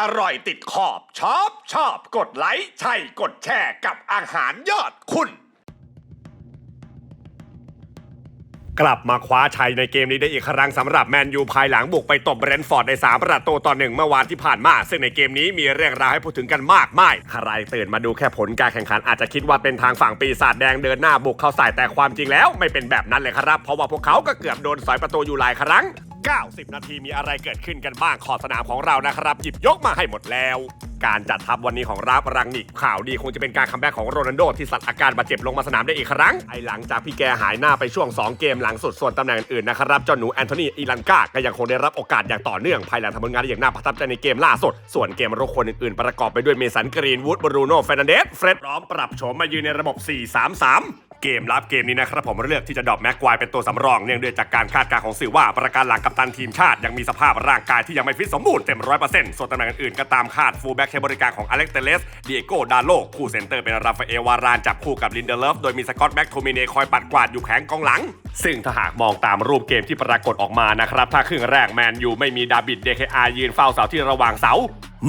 อร่อยติดขอบชอบชอบ กดไลค์ใช่กดแชร์กับอาหารยอดคุณ กลับมาคว้าชัยในเกมนี้ได้อีกครั้งสำหรับแมนยูภายหลังบุกไปตบเบรนท์ฟอร์ดใน 3 ประตูต่อหนึ่งเมื่อวานที่ผ่านมา ซึ่งในเกมนี้มีเรื่องราวให้พูดถึงกันมากมายใครตื่นมาดูแค่ผลการแข่งขันอาจจะคิดว่าเป็นทางฝั่งปีศาจแดงเดินหน้าบุกเข้าใส่แต่ความจริงแล้ว ไม่เป็นแบบนั้นเลยครับ เพราะว่าพวกเขาก็เกือบโดนสอยประตูอยู่หลายครั้ง 90 นาทีมีอะไรเกิดขึ้นกันบ้างขอบสนามของเรานะครับ หยิบยกมาให้หมดแล้ว การจัดทัพวันนี้ของราบรังนิกข่าวดีคงจะเป็นการคัมแบ็กของโรนัลโดที่สัตว์อาการบาดเจ็บลงมาสนามได้อีกครั้ง ไอหลังจากพี่แกหายหน้าไปช่วง 2 เกมหลังสุดส่วนตำแหน่งอื่นๆนะครับเจ้าหนูแอนโทนีอีลันกาก็ยังคงได้รับโอกาสอย่างต่อเนื่องภายหลังทำผลงานได้อย่างน่าประทับใจในเกมล่าสุด ส่วนเกมรุกคนอื่นๆประกอบไปด้วยเมสันกรีนวูดบรูโน่เฟรนันเดสเฟร็ดพร้อมปรับโฉมมายืนในระบบ 4-3-3 เกมรับเกมนี้นะครับผมเลือกที่จะดรอปแม็กควายเป็นตัวสำรองเนื่องด้วยจากการคาดการณ์ของสื่อว่าประการหลังกัปตันทีมชาติยังมีสภาพร่างกายที่ยังไม่ฟิตสมบูรณ์เต็มร้อยเปอร์เซ็นต์ส่วนตำแหน่งอื่นๆก็ตามคาดฟูลแบ็กใช้บริการของอเล็กเตเลสเดียโกดาโลคู่เซนเตอร์เป็นราฟาเอลวารานจับคู่กับลินเดเลฟโดยมีสกอตแบ็กโทมิเนคอยปัดกวาดอยู่แผงกองหลัง ซึ่งถ้าหากมองตามรูปเกมที่ปรากฏออกมานะครับถ้าครึ่งแรกแมนยูไม่มีดาบิดเดคอายืนเฝ้าเสาที่ระหว่างเสา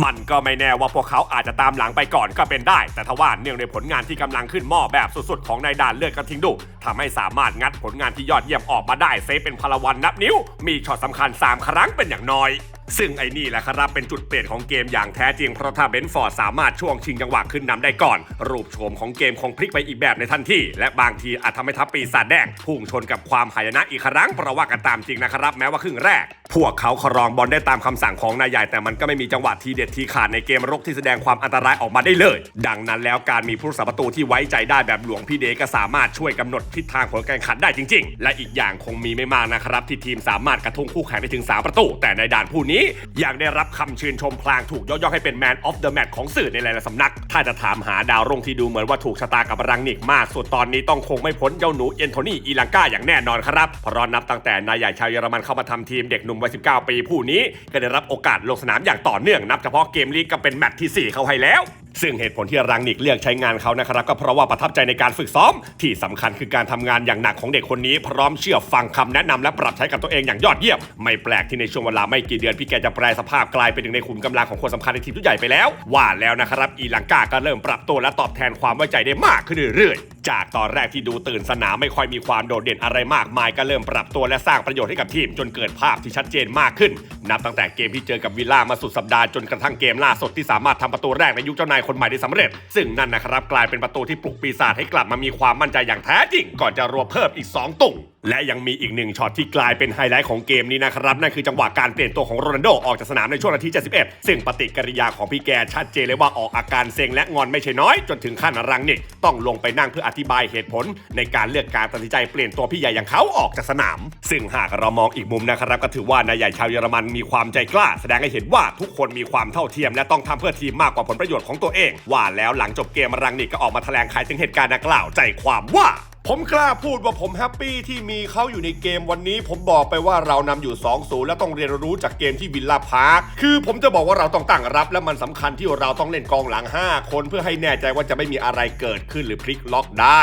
มันก็ไม่แน่ว่าพวกเขาอาจจะตามหลังไปก่อนก็เป็นได้ แต่ทว่าเนื่องในผลงานที่กำลังขึ้นหม้อแบบสุดๆ ของนายด่านเลือดกระทิงดุทำให้สามารถงัดผลงานที่ยอดเยี่ยมออกมาได้เซฟเป็นพลวันนับนิ้ว มีช็อตสำคัญ 3 ครั้งเป็นอย่างน้อย ซึ่งไอ้นี่แหละครับเป็นจุดเปลี่ยนของเกมอย่างแท้จริงเพราะถ้าเบนฟอร์ดสามารถช่วงชิงจังหวะขึ้นนำได้ก่อน รูปโฉมของเกมคงพลิกไปอีกแบบในทันทีและบางทีอาจทำให้ทัพปีศาจแดงพุ่งชนกับความหายนะอีกครั้งเพราะว่ากันตามจริงนะครับ แม้ว่าครึ่งแรก พวกเขาครองบอลได้ตามคำสั่งของนายใหญ่แต่มันก็ไม่มีจังหวะทีเด็ดทีขาดในเกมรกที่แสดงความอันตรายออกมาได้เลย ดังนั้นแล้วการมีผู้รักษาประตูที่ไว้ใจได้แบบหลวงพี่เดก็สามารถช่วยกำหนดทิศทางผลการแข่งขันได้จริง ๆ และอีกอย่างคงมีไม่มากนะครับที่ทีมสามารถกระทุ้งคู่แข่งได้ถึง3ประตูแต่ในด่านผู้นี้ยังได้รับคำชื่นชมพลางถูกยกย่องให้เป็น Man of the Match ของสื่อในหลายๆสำนัก ถ้าจะถามหาดาวรุ่งที่ดูเหมือนว่าถูกชะตากับรังนิกมากสุดตอนนี้ต้องคงไม่พ้นเจ้าหนูเอนโทนีอีลังกาอย่างแน่นอนครับเพราะนับตั้งแต่นายใหญ่ชาวเยอรมันเข้ามาทำทีมเด็กหนุ่มวัย 19 ปีผู้นี้ ก็ได้รับโอกาสลงสนามอย่างต่อเนื่องนับเฉพาะเกมลีกก็เป็นแมตช์ที่ 4 เข้าให้แล้ว ซึ่งเหตุผลที่รังนิกเลือกใช้งานเขานะครับ ก็เพราะว่าประทับใจในการฝึกซ้อม ที่สำคัญคือการทำงานอย่างหนักของเด็กคนนี้ พร้อมเชื่อฟังคำแนะนำและปรับใช้กับตัวเองอย่างยอดเยี่ยม ไม่แปลกที่ในช่วงเวลาไม่กี่เดือนพี่แกจะแปลสภาพกลายเป็นหนึ่งในขุมกำลังของคนสำคัญในทีมชุดใหญ่ไปแล้ว ว่าแล้วนะครับอีลังกาก็เริ่มปรับตัวและตอบแทนความไว้ใจได้มากขึ้นเรื่อยๆ จากตอนแรกที่ดูตื่นสนามไม่ค่อยมีความโดดเด่นอะไรมากมายก็เริ่มปรับตัวและสร้างประโยชน์ให้กับทีมจนเกิดภาพที่ชัดเจนมากขึ้น นับตั้งแต่เกมที่เจอกับวิลล่ามาสุดสัปดาห์จนกระทั่งเกมล่าสุดที่สามารถทำประตูแรกในยุคเจ้านายคนใหม่ได้สำเร็จ ซึ่งนั่นนะครับกลายเป็นประตูที่ปลุกปีศาจให้กลับมามีความมั่นใจอย่างแท้จริงก่อนจะรวมเพิ่มอีก 2 ตุ่ง และยังมีอีกหนึ่งช็อตที่กลายเป็นไฮไลท์ของเกมนี้นะครับ นั่นคือจังหวะการเปลี่ยนตัวของโรนัลโดออกจากสนามในช่วงนาที 71 ซึ่งปฏิกิริยาของพี่แกชัดเจนเลยว่าออกอาการเซ็งและงอนไม่ใช่น้อย จนถึงขั้นรังนิกต้องลงไปนั่งเพื่ออธิบายเหตุผล ในการเลือกการตัดสินใจเปลี่ยนตัวพี่ใหญ่อย่างเขาออกจากสนาม ซึ่งหากเรามองอีกมุมนะครับก็ถือว่านายใหญ่ชาวเยอรมันมีความใจกล้า แสดงให้เห็นว่าทุกคนมีความเท่าเทียม และต้องทำเพื่อทีมมากกว่าผลประโยชน์ของตัวเอง ว่าแล้วหลังจบเกมรังนิกก็ออกมาแถลงไขถึงเหตุการณ์ดังกล่าวใจความว่า ผมกล้าพูดว่าผมแฮปปี้ที่มีเขาอยู่ในเกมวันนี้ ผมบอกไปว่าเรานำอยู่2-0และต้องเรียนรู้จากเกมที่วิลล่าพาร์คคือผมจะบอกว่าเราต้องตั้งรับ และมันสำคัญที่เราต้องเล่นกองหลัง 5 คนเพื่อให้แน่ใจว่าจะไม่มีอะไรเกิดขึ้นหรือพลิกล็อกได้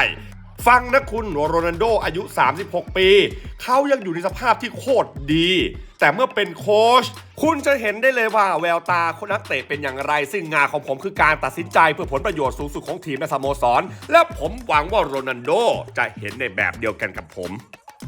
ฟังนะคุณโรนัลโดอายุ 36 ปี เขายังอยู่ในสภาพที่โคตรดี แต่เมื่อเป็นโค้ชคุณจะเห็นได้เลยว่าแววตาคนนักเตะเป็นอย่างไร ซึ่งงานของผมคือการตัดสินใจเพื่อผลประโยชน์สูงสุดของทีมและสโมสร และผมหวังว่าโรนัลโดจะเห็นในแบบเดียวกันกับผม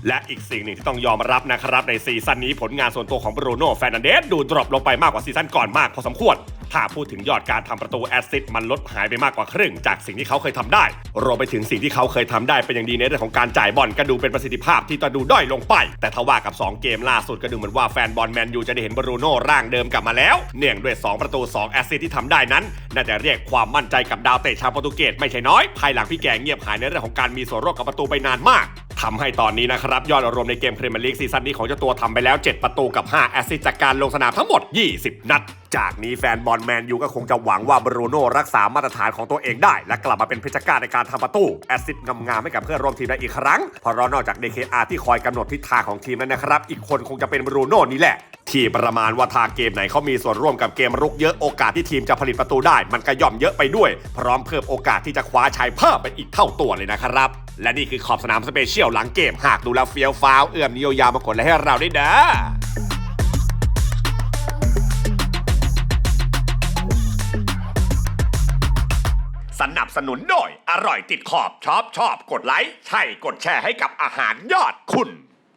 และอีกสิ่งหนึ่งที่ต้องยอมรับนะครับ ในซีซั่นนี้ผลงานส่วนตัวของบรูโน่แฟร์นันเดสดูดรอปลงไปมากกว่าซีซั่นก่อนมากพอสมควร ถ้าพูดถึงยอดการทำประตูแอสซิสต์มันลดหายไปมากกว่าครึ่ง จากสิ่งที่เขาเคยทำได้ รวมไปถึงสิ่งที่เขาเคยทำได้เป็นอย่างดีในเรื่องของการจ่ายบอลก็ดูเป็นประสิทธิภาพที่ตะดูด้อยลงไป แต่ถ้าว่ากับ 2 เกมล่าสุดก็ดูเหมือนว่าแฟนบอลแมนยูจะได้เห็นบรูโน่ร่างเดิมกลับมาแล้ว เนื่องด้วย 2 ประตู 2 แอสซิสต์ที่ทำได้นั้น น่าจะเรียกความมั่นใจกับดาวเตะชาวโปรตุเกสไม่ใช่น้อย ภายหลังพี่แกเงียบหายในเรื่องของการมีส่วนร่วมกับประตูไปนานมาก ทำให้ตอนนี้นะครับ ยอดรวมในเกมพรีเมียร์ลีกซีซั่นนี้ของเจ้าตัวทำไปแล้ว 7 ประตูกับ 5 แอสซิสต์จากการลงสนามทั้งหมด 20 นัด จากนี้แฟนบอลแมนยูก็คงจะหวังว่าบรูโน่รักษามาตรฐานของตัวเองได้ และกลับมาเป็นเพชรการในการทำประตู แอสซิสต์งามๆให้กับเพื่อนร่วมทีมได้อีกครั้งเพราะนอกจาก DKR ที่คอยกำหนดทิศทางของทีมนั้นนะครับอีกคนคงจะเป็นบรูโน่นี่แหละ ที่ประมาณว่าทาเกมไหนเขามีส่วนร่วมกับเกมรุกเยอะโอกาสที่ทีมจะผลิตประตูได้ มันก็ย่อมเยอะไปด้วย พร้อมเพิ่มโอกาสที่จะคว้าชัยเพิ่มเป็นอีกเท่าตัวเลยนะครับ และนี่คือขอบสนามสเปเชียลหลังเกมหากดูแลเฟี้ยวฟ้าวเอื้อมนิยยาวมากดเลยให้เราได้เด้อสนับสนุนหน่อยอร่อยติดขอบชอบชอบกดไลค์ใช่กดแชร์ให้กับอาหารยอดคุณ